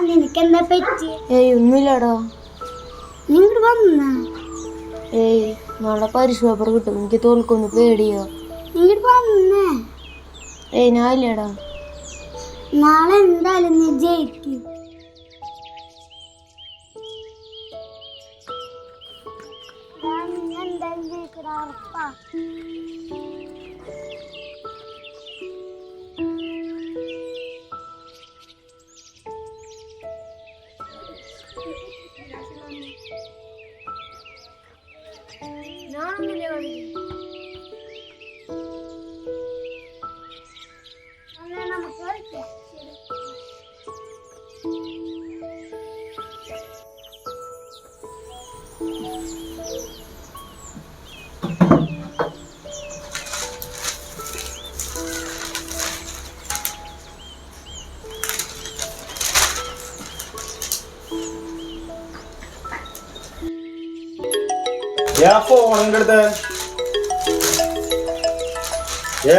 നിനക്കെന്താ പറ്റി? ഏയ് ഒന്നുമില്ലടാ. നിങ്ങൾ വന്ന? ഏയ് നാളെ പരീക്ഷ പേപ്പർ കിട്ടും. എനിക്ക് തോൽക്കൊന്ന് പേടിയോ. നിങ്ങൾ വന്നേ? ഏയ് ഞാൻ ഇല്ലടാ. നാളെ എന്തായാലും നീ ജയിക്കും. ഞാൻ എന്തായാലും ജയിക്കടാ ഉറപ്പാ. ഞാൻ ഫോണിന്റെ അടുത്ത് ഏ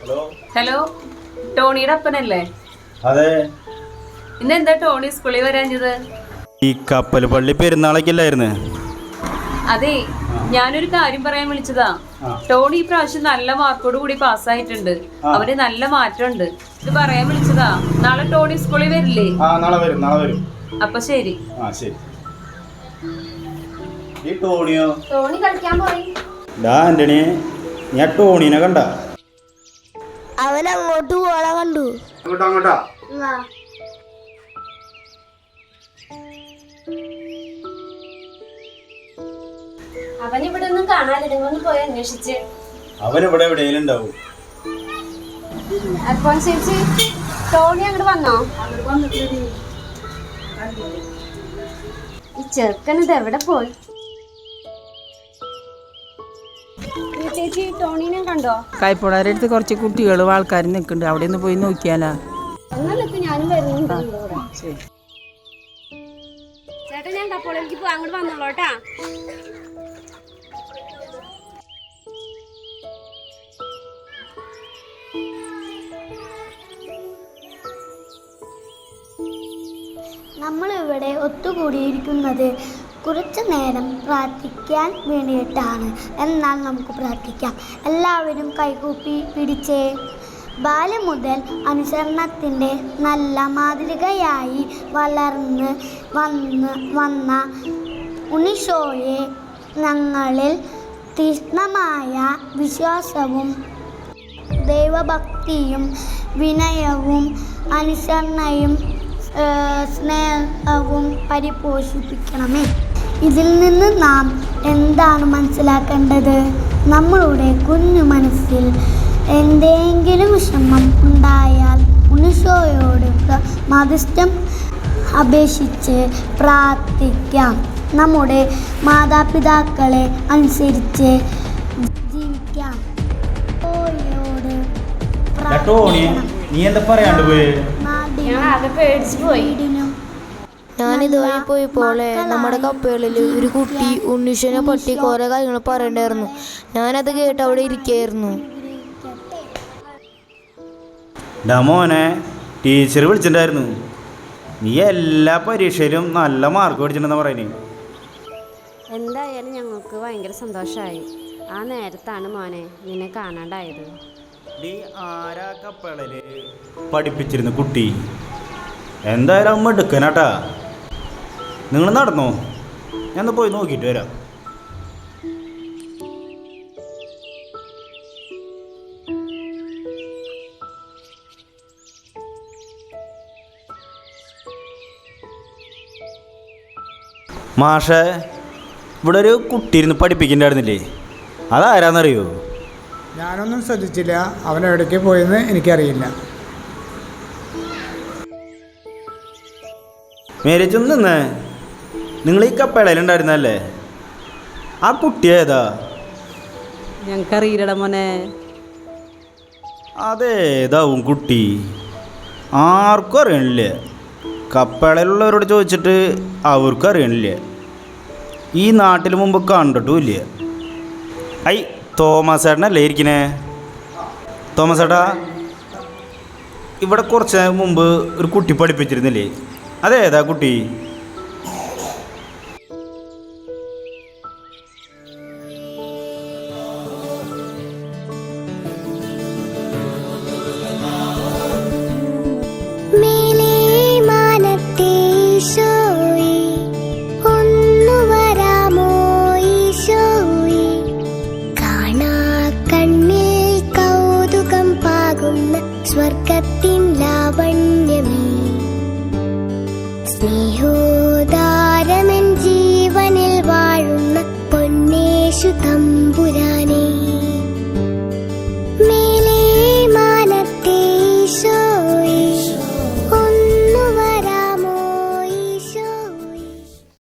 ഹലോ ഹലോ ടോണിയുടെ അപ്പനല്ലേ? അതെ. ഇന്ന് എന്താ ടോണി സ്കൂളിൽ വരാഞ്ഞത്? ഈ കപ്പൽ പള്ളി പെരുന്നാളൊക്കെ അല്ലായിരുന്നു അതെ ഞാനൊരു കാര്യം പറയാൻ വിളിച്ചതാ. ടോണി ഈ പ്രാവശ്യം നല്ല മാർക്കോട് കൂടി പാസ്സായിട്ടുണ്ട്. അവന് നല്ല മാറ്റമുണ്ട്. ഇത് പറയാൻ വിളിച്ചതാ. നാളെ ടോണി സ്കൂളിൽ വരില്ലേ? ആ നാളെ വരും നാളെ വരും. അപ്പൊ ശരി. ആ ശരി. ഈ ടോണിയോ? ടോണി കളിക്കാൻ പോയി. ഡാ ആന്റണി ഞാൻ ടോണീനെ കണ്ട? അവൻ അങ്ങോട്ട് പോളെ കണ്ടു. അങ്ങോട്ടാ അങ്ങോട്ടാ? അവൻ ഇവിടെ ഒന്നും കാണാനില്ല പോയി അന്വേഷിച്ച്. അവൻ ഇവിടെ എവിടെയെങ്കിലും ഉണ്ടാവും? അൽഫോൻസേച്ചി ടോണി അങ്ങോട്ട് വന്നോ? ഈ ചെറുക്കനത് എവിടെ പോയി? ചേച്ചി ടോണീനെ കണ്ടോ? കായ്പുഴയുടെ അടുത്ത് കുറച്ച് കുട്ടികളും ആൾക്കാരും നിൽക്കുന്നുണ്ട്. അവിടെ നിന്ന് പോയി നോക്കിയാലോ. എന്നാലൊക്കെ ഞാനും വരുന്നുണ്ട്. ചേട്ടാ ഞാൻ കപ്പോളേക്ക് പോവാ. അങ്ങോട്ട് വന്നോളൂട്ടാ നമ്മൾ ഇവിടെ ഒത്തുകൂടിയിരിക്കുന്നത് കുറച്ചു നേരം പ്രാർത്ഥിക്കാൻ വേണ്ടിയിട്ടാണ്. എന്നാൽ നമുക്ക് പ്രാർത്ഥിക്കാം. എല്ലാവരും കൈകൂപ്പി പിടിച്ചേ. ബാല്യം മുതൽ അനുസരണത്തിന്റെ നല്ല മാതൃകയായി വളർന്ന് വന്ന് വന്ന ഉണിഷോയെ ഞങ്ങളിൽ തീഷ്ണമായ വിശ്വാസവും ദൈവഭക്തിയും വിനയവും അനുസരണയും സ്നേഹവും പരിപോഷിപ്പിക്കണമേ. ഇതിൽ നിന്ന് നാം എന്താണ് മനസ്സിലാക്കേണ്ടത്? നമ്മളുടെ കുഞ്ഞു മനസ്സിൽ എന്തെങ്കിലും വിഷമം ഉണ്ടായാൽ ഉണിഷോയോട് മതിഷ്ടം അപേക്ഷിച്ച് പ്രാർത്ഥിക്കാം. നമ്മുടെ മാതാപിതാക്കളെ അനുസരിച്ച് ജീവിക്കാം. നീ എന്താ പറയാണ്ട് പോയി? ഞാൻ ഇതുവഴി പോയി. പോലെ നമ്മുടെ കപ്പകളിൽ ഒരു കുട്ടി ഉണ്ണീഷനെ പറ്റി കുറേ കാര്യങ്ങൾ പറയണ്ടായിരുന്നു. ഞാനത് കേട്ട് അവിടെ ഇരിക്കായിരുന്നു. ഡമോനെ ടീച്ചർ വിളിച്ചിട്ടുണ്ടായിരുന്നു. നീ എല്ലാ പരീക്ഷയിലും നല്ല മാർക്ക് മേടിച്ചിട്ടുണ്ടെന്ന് പറയുന്നത് എന്തായാലും ഞങ്ങൾക്ക് ഭയങ്കര സന്തോഷമായി. ആ നേരത്താണ് മോനെ നിന്നെ കാണാണ്ടായത്. നീ ആരാ കപ്പളൽ പഠിപ്പിച്ചിരുന്ന കുട്ടി. എന്തായാലും അമ്മ എടുക്കനാട്ടാ. നിങ്ങൾ നടന്നോ? ഞാൻ പോയി നോക്കിയിട്ട് വരാം. മാഷേ ഇവിടെ ഒരു കുട്ടി ഇരുന്ന് പഠിപ്പിക്കണ്ടായിരുന്നില്ലേ? അതാരാന്നറിയോ? ഞാനൊന്നും ശ്രദ്ധിച്ചില്ല. അവൻ എവിടേക്ക് പോയെന്ന് എനിക്കറിയില്ല. മേരേജ് നിന്നേ? നിങ്ങൾ ഈ കപ്പേളയിലുണ്ടായിരുന്നല്ലേ ആ കുട്ടി ഏതാ? ഞങ്ങൾക്കറിയില്ലടാ മോനെ. അതേതാവും കുട്ടി? ആർക്കും അറിയണില്ല. കപ്പേളയിലുള്ളവരോട് ചോദിച്ചിട്ട് അവർക്കും അറിയണില്ല. ഈ നാട്ടിൽ മുമ്പ് കണ്ടിട്ടുമില്ല ഐ തോമസ് ചേട്ടനല്ലേ ഇരിക്കണേ? തോമസ് ചേട്ടാ ഇവിടെ കുറച്ച് മുമ്പ് ഒരു കുട്ടി പഠിപ്പിച്ചിരുന്നില്ലേ? അതേതാ കുട്ടി? സ്വർഗത്തിൻ ലാവണ്യമേ. സ്നേഹോദാരമൻ ജീവനിൽ വാഴുന്ന പൊന്നേശു തമ്പുരാ